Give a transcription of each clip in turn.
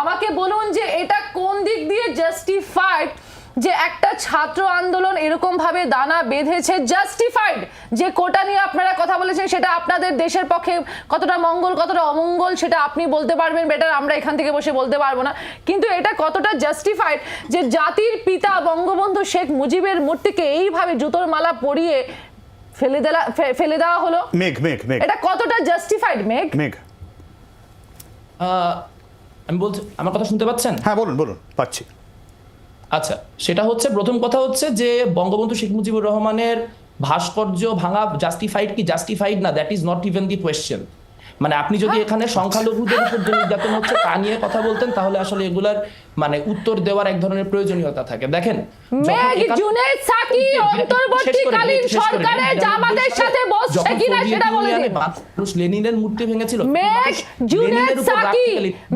আমাকে বলুন যে এটা কোন দিক দিয়ে জাস্টিফাইড যে একটা ছাত্র আন্দোলন এরকম ভাবে দানা বেঁধেছে? জাস্টিফাইড যে কোটা নিয়ে আপনারা কথা বলেছেন সেটা আপনাদের দেশের পক্ষে কতটা মঙ্গল কতটা অমঙ্গল সেটা আপনি বলতে পারবেন বেটার আমরা এখান থেকে বসে বলতে পারব না। কিন্তু এটা কতটা জাস্টিফাইড যে জাতির পিতা বঙ্গবন্ধু শেখ মুজিবের মূর্তিকে এইভাবে জুতোর মালা পরিয়ে ফেলে দেওয়া ফেলে দেওয়া হলো? মেঘ মেঘ মেঘ। এটা কতটা জাস্টিফাইড মেঘ? মেঘ। আমি বলছি আমার কথা শুনতে পাচ্ছেন? হ্যাঁ বলুন বলুন পাচ্ছি। আচ্ছা সেটা হচ্ছে প্রথম কথা হচ্ছে যে বঙ্গবন্ধু শেখ মুজিবুর রহমানের ভাস্কর্য ভাঙা জাস্টিফাইড কি জাস্টিফাইড না that is not even the question মানে আপনি যদি এখানে সংখ্যালঘুদের উপর যে নির্যাতন হচ্ছে তা নিয়ে কথা বলতেন তাহলে আসলে এগুলার মানে উত্তর দেওয়ার এক ধরনের প্রয়োজনীয়তা থাকে। দেখেন অন্তর্বর্তীকালীন শেষ করে জামাতের সাথে বসছে কিনা সেটা বলে দিন। মানুষ লেনিনের মূর্তি ভেঙেছিল। মেঘ জুনেদ সাকি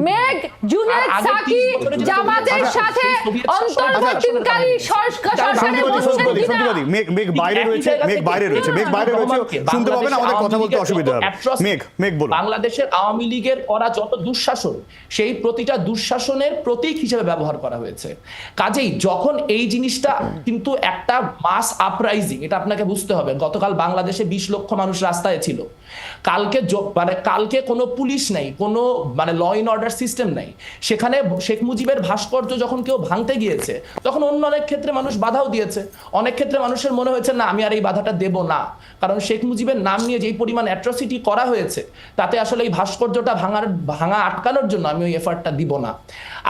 মেঘ জুনেদ সাকি 30 জামাতের সাথে শাসনের অন্তর্বর্তীকালীন সরকার সরকারে শান্তিবাদী কিনা? মেঘ মেঘ বাইরে রয়েছে মেঘ বাইরে রয়েছে মেঘ বাইরে রয়েছে। শুনতে পাবেন আমাদের কথা বলতে অসুবিধা। হবে মেঘ মেঘ বলুন। বাংলাদেশের আওয়ামী লীগের করা যত দুঃশাসন সেই প্রতিটা দুঃশাসনের প্রতীক হিসেবে ব্যবহার করা হয়েছে। কাজেই যখন এই জিনিসটা কিন্তু একটা মাস আপরাইজিং এটা আপনাকে বুঝতে হবে। গতকাল বাংলাদেশে বিশ লক্ষ মানুষ রাস্তায় ছিল। কালকে মানে কালকে কোনো পুলিশ নেই, কোনো মানে ল ইন অর্ডার সিস্টেম নেই। সেখানে শেখ মুজিবের ভাস্কর্য যখন কেউ ভাঙতে গিয়েছে, তখন অন্য অনেক ক্ষেত্রে মানুষ বাধাও দিয়েছে। অনেক ক্ষেত্রে মানুষের মনে হয়েছে, না, আমি আর এই বাধাটা দেব না। কারণ শেখ মুজিবের নাম নিয়ে যেই পরিমাণ অ্যাট্রসিটি করা হয়েছে, তাতে আসলে এই ভাস্কর্যটা ভাঙার, ভাঙা আটকানোর জন্য আমি ওই এফার্টটা দিব না।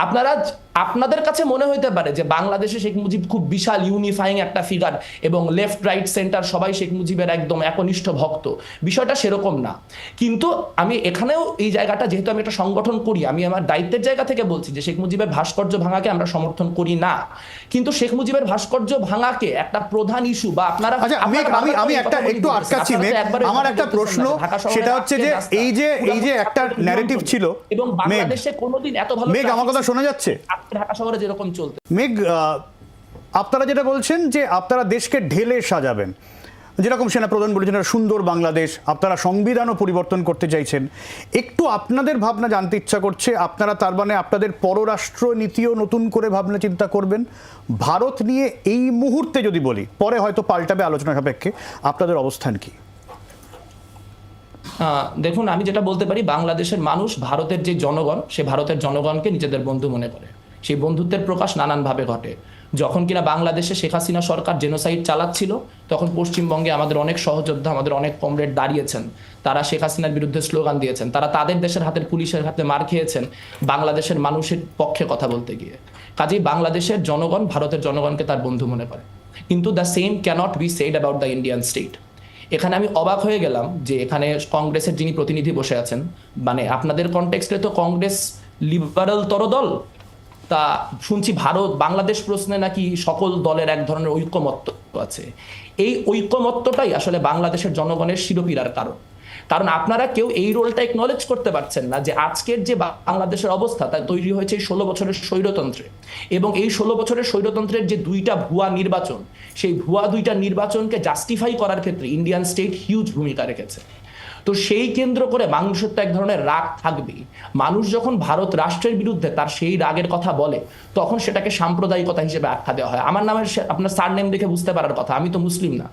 আপনারা আপনাদের কাছে মনে হইতে পারে যে বাংলাদেশে শেখ মুজিব খুব বিশাল ইউনিফাইং একটা ফিগার এবং লেফট রাইট সেন্টার সবাই শেখ মুজিবের একদম একনিষ্ঠ ভক্ত। বিষয়টা সেরকম না। কিন্তু আমি এখানেও এই জায়গাটা যেহেতু আমি একটা সংগঠন করি আমি আমার দায়িত্বের জায়গা থেকে বলছি যে শেখ মুজিবের ভাস্কর্য ভাঙাকে আমরা সমর্থন করি না। কিন্তু শেখ মুজিবের ভাস্কর্য ভাঙাকে একটা প্রধান ইস্যু বা আপনারা আচ্ছা আমি আমি একটা একটু আটকাচ্ছি আমার একটা প্রশ্ন সেটা হচ্ছে যে এই যে এই যে একটা ন্যারেটিভ ছিল এবং বাংলাদেশে কোনোদিন এত ভালো মেঘ আমার কথা শোনা যাচ্ছে? ঢাকা শহরে যেরকম চলতে। মেঘ আপনারা যেটা বলছেন যে আপনারা দেশকে ঢেলে সাজাবেন যেরকম সেনাপ্রধান বলেছেন সুন্দর বাংলাদেশ আপনারা সংবিধানও পরিবর্তন করতে চাইছেন। একটু আপনাদের ভাবনা জানতে ইচ্ছা করছে আপনারা তার মানে আপনাদের পররাষ্ট্র নীতিও নতুন করে ভাবনা চিন্তা করবেন? ভারত নিয়ে এই মুহূর্তে যদি বলি পরে হয়তো পাল্টাবে আলোচনা সাপেক্ষে আপনাদের অবস্থান কি? দেখুন আমি যেটা বলতে পারি বাংলাদেশের মানুষ ভারতের যে জনগণ সে ভারতের জনগণকে নিজেদের বন্ধু মনে করে। সেই বন্ধুত্বের প্রকাশ নানানভাবে ঘটে। যখন কিনা বাংলাদেশে শেখ হাসিনা সরকার জেনোসাইড চালাচ্ছিল, তখন পশ্চিমবঙ্গে আমাদের অনেক সহযোদ্ধা, আমাদের অনেক কমরেড দাঁড়িয়েছেন। তারা শেখ হাসিনার বিরুদ্ধে স্লোগান দিয়েছেন। তারা তাদের দেশের হাতের পুলিশের হাতে মার খেয়েছেন বাংলাদেশের মানুষের পক্ষে কথা বলতে গিয়ে। কাজেই বাংলাদেশের জনগণ ভারতের জনগণকে তার বন্ধু মনে করে। কিন্তু the same cannot be said about the Indian state এখানে আমি অবাক হয়ে গেলাম যে এখানে কংগ্রেসের যিনি প্রতিনিধি বসে আছেন মানে আপনাদের কনটেক্সটে তো কংগ্রেস লিবারাল তর দল তা শুনছি ভারত, বাংলাদেশ প্রশ্নে নাকি সকল দলের এক ধরনের ঐক্যমত্য আছে। এই ঐক্যমত্যটাই আসলে বাংলাদেশের জনগণের শিরোপীড়ার কারণ। কারণ আপনারা কেউ এই রোলটা একনলেজ করতে পারছেন না যে আজকের যে বাংলাদেশের অবস্থা তা তৈরি হয়েছে ষোলো বছরের স্বৈরতন্ত্রে। এবং এই ষোলো বছরের স্বৈরতন্ত্রের যে দুইটা ভুয়া নির্বাচন, সেই ভুয়া দুইটা নির্বাচনকে জাস্টিফাই করার ক্ষেত্রে ইন্ডিয়ান স্টেট হিউজ ভূমিকা রেখেছে। তো সেই কেন্দ্র করে মানুষের তো এক ধরনের রাগ থাকবেই। মানুষ যখন ভারত রাষ্ট্রের বিরুদ্ধে তার সেই রাগের কথা বলে, তখন সেটাকে সাম্প্রদায়িকতা হিসেবে আখ্যা দেওয়া হয়। আমার নামের আপনার সার নেম দেখে বুঝতে পারার কথা, আমি তো মুসলিম না।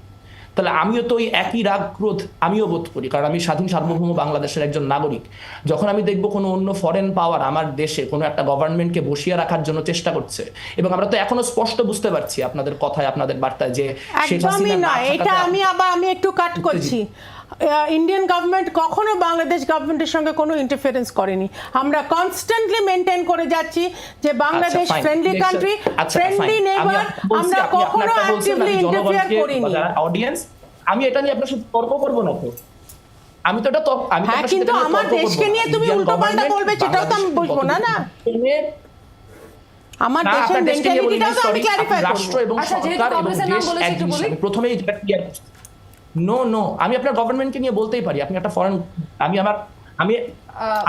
তাহলে আমিও তো ওই একই রাগ ক্রোধ আমিও বোধ করি কারণ আমি স্বাধীন সার্বভৌম বাংলাদেশের একজন নাগরিক। যখন আমি দেখব কোনো অন্য ফরেন পাওয়ার আমার দেশে কোনো একটা গভর্নমেন্টকে বসিয়ে রাখার জন্য চেষ্টা করছে এবং আমরা তো এখনও স্পষ্ট বুঝতে পারছি আপনাদের কথায় আপনাদের বার্তায় যে শেখ হাসিনা এটা আমি আবার আমি একটু কাট করছি। ইন্ডিয়ান গভর্নমেন্ট কখনো বাংলাদেশ গভর্নমেন্টের সঙ্গে কোনো ইন্টারফারেন্স করেনি আমরা কনস্ট্যান্টলি মেনটেন করে যাচ্ছি যে বাংলাদেশ ফ্রেন্ডলি কান্ট্রি আচ্ছা, ফ্রেন্ডলি আমি নেবার আমরা কখনো অ্যাক্টিভলি ইন্টারফেয়ার করিনি অডিয়েন্স আমি এটা নিয়ে আপনার সাথে তর্ক করব না তো আমি তো এটা তো আমি হ্যাঁ, কিন্তু আমার দেশকে নিয়ে তুমি Indian উল্টোপাল্টা বলবে, সেটাও তো আমি বুঝব না, না? আমার দেশের মেন্টালিটিটাও তো আমি ক্লারিফাই রাষ্ট্র করব এবং আচ্ছা, সরকার এবং কংগ্রেসের নাম দেশ বলেছি, এক বলি। প্রথমেই এটা clear করছি। নো নো আমি আপনার গভর্নমেন্টকে নিয়ে বলতেই পারি। আপনি একটা ফরেন আমি আমার আমি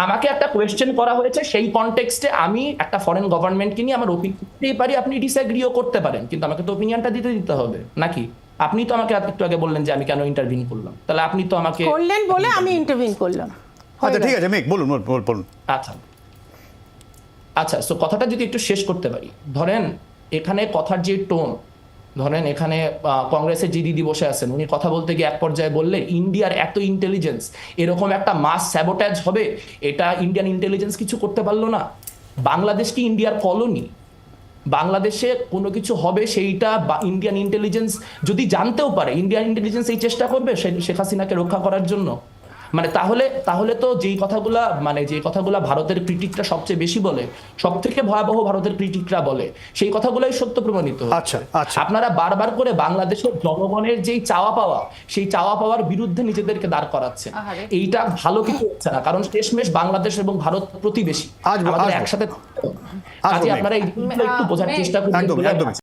আমাকে একটা কোয়েশ্চেন করা হয়েছে সেই কনটেক্সটে আমি একটা ফরেন গভর্নমেন্টকে নিয়ে আমার ওপিনিয়ন দিতেই পারি আপনি ডিসএগ্রিও করতে পারেন। কিন্তু আমাকে তো ওপিনিয়নটা দিতে দিতে হবে নাকি? আপনি তো আমাকে একটু আগে বললেন যে আমি কেন ইন্টারভিউ করলাম। তাহলে আপনি তো আমাকে করলেন বলে আমি ইন্টারভিউ করলাম। আচ্ছা ঠিক আছে বলুন, বলুন বলুন আচ্ছা। আচ্ছা সো কথাটা যদি একটু শেষ করতে পারি। ধরেন এখানে কথার যে টোন ধরেন এখানে কংগ্রেসের যে দিদি বসে আছেন, উনি কথা বলতে গিয়ে এক পর্যায়ে বললেন, ইন্ডিয়ার এত ইন্টেলিজেন্স এরকম একটা মাস স্যাবোটাজ হবে, এটা ইন্ডিয়ান ইন্টেলিজেন্স কিছু করতে পারল না। বাংলাদেশ কি ইন্ডিয়ার কলোনি বাংলাদেশে কোনো কিছু হবে, সেইটা ইন্ডিয়ান ইন্টেলিজেন্স যদি জানতেও পারে ইন্ডিয়ান ইন্টেলিজেন্স এই চেষ্টা করবে শেখ হাসিনাকে রক্ষা করার জন্য? মানে তাহলে তাহলে তো যেই কথাগুলা মানে যে কথাগুলা ভারতের ক্রিটিকরা সবচেয়ে বেশি বলে সব থেকে ভয়াবহ ভারতের ক্রিটিকরা বলে সেই কথাগুলোই সত্য প্রমাণিত আচ্ছা, আচ্ছা। আপনারা বারবার করে বাংলাদেশের জনগণের যেই চাওয়া পাওয়া সেই চাওয়া পাওয়ার বিরুদ্ধে নিজেদেরকে দাঁড় করাচ্ছে এইটা ভালো কিছু হচ্ছে না কারণ শেষমেশ বাংলাদেশ এবং ভারত প্রতিবেশী। আমাদের একসাথে আপনারা এইগুলো একটু বোঝার চেষ্টা একদম